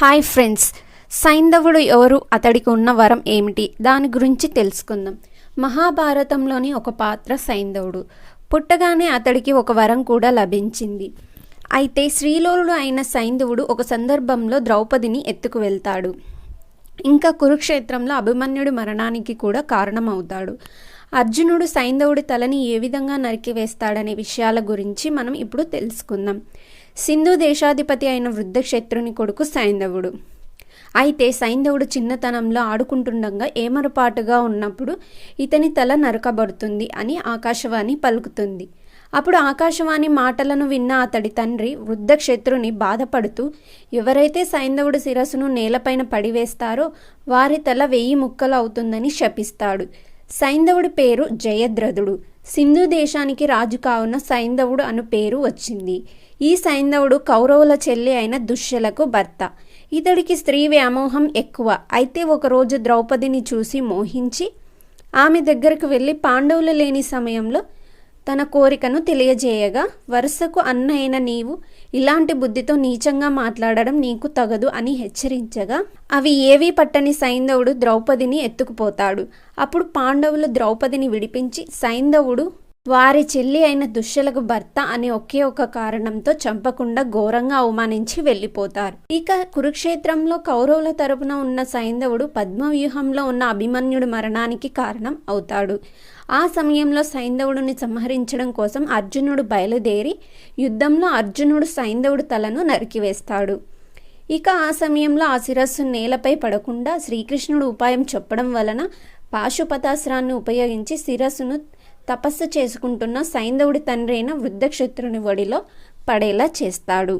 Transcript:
Hi friends సైంధవుడు ఎవరు? అతడికి ఉన్న వరం ఏమిటి? దాని గురించి తెలుసుకుందాం. మహాభారతంలోని ఒక పాత్ర సైంధవుడు. పుట్టగానే అతడికి ఒక వరం కూడా లభించింది. అయితే శ్రీలోలుడు అయిన సైంధవుడు ఒక సందర్భంలో ద్రౌపదిని ఎత్తుకు వెళ్తాడు. ఇంకా కురుక్షేత్రంలో అభిమన్యుడి మరణానికి కూడా కారణమవుతాడు. అర్జునుడు సైంధవుడి తలని ఏ విధంగా నరికివేస్తాడనే విషయాల గురించి మనం ఇప్పుడు తెలుసుకుందాం. సింధు దేశాధిపతి అయిన వృద్ధక్షత్రుని కొడుకు సైంధవుడు. అయితే సైంధవుడు చిన్నతనంలో ఆడుకుంటుండగా ఏమరపాటుగా ఉన్నప్పుడు ఇతని తల నరకబడుతుంది అని ఆకాశవాణి పలుకుతుంది. అప్పుడు ఆకాశవాణి మాటలను విన్న అతడి తండ్రి వృద్ధక్షత్రుని బాధపడుతూ ఎవరైతే సైంధవుడి శిరస్సును నేలపైన పడివేస్తారో వారి తల వెయ్యి ముక్కలు అవుతుందని శపిస్తాడు. సైంధవుడి పేరు జయద్రథుడు. సింధు దేశానికి రాజు కావున సైంధవుడు అను పేరు వచ్చింది. ఈ సైంధవుడు కౌరవుల చెల్లి అయిన దుష్యలకు భర్త. ఇతడికి స్త్రీ వ్యామోహం ఎక్కువ. అయితే ఒకరోజు ద్రౌపదిని చూసి మోహించి ఆమె దగ్గరకు వెళ్ళి పాండవులు లేని సమయంలో తన కోరికను తెలియజేయగా వరుసకు అన్నైన నీవు ఇలాంటి బుద్ధితో నీచంగా మాట్లాడడం నీకు తగదు అని హెచ్చరించగా అవి ఏవీ పట్టని సైంధవుడు ద్రౌపదిని ఎత్తుకుపోతాడు. అప్పుడు పాండవులు ద్రౌపదిని విడిపించి సైంధవుడు వారి చెల్లి అయిన దుష్యలకు భర్త అనే ఒకే ఒక కారణంతో చంపకుండా ఘోరంగా అవమానించి వెళ్ళిపోతారు. ఇక కురుక్షేత్రంలో కౌరవుల తరపున ఉన్న సైంధవుడు పద్మవ్యూహంలో ఉన్న అభిమన్యుడి మరణానికి కారణం అవుతాడు. ఆ సమయంలో సైంధవుడిని సంహరించడం కోసం అర్జునుడు బయలుదేరి యుద్ధంలో అర్జునుడు సైంధవుడి తలను నరికివేస్తాడు. ఇక ఆ సమయంలో ఆ శిరస్సు నేలపై పడకుండా శ్రీకృష్ణుడు ఉపాయం చెప్పడం వలన పాశుపతాస్త్రాన్ని ఉపయోగించి శిరస్సును తపస్సు చేసుకుంటున్న సైంధవుడి తండ్రి అయిన వృద్ధక్షత్రుని ఒడిలో పడేలా చేస్తాడు.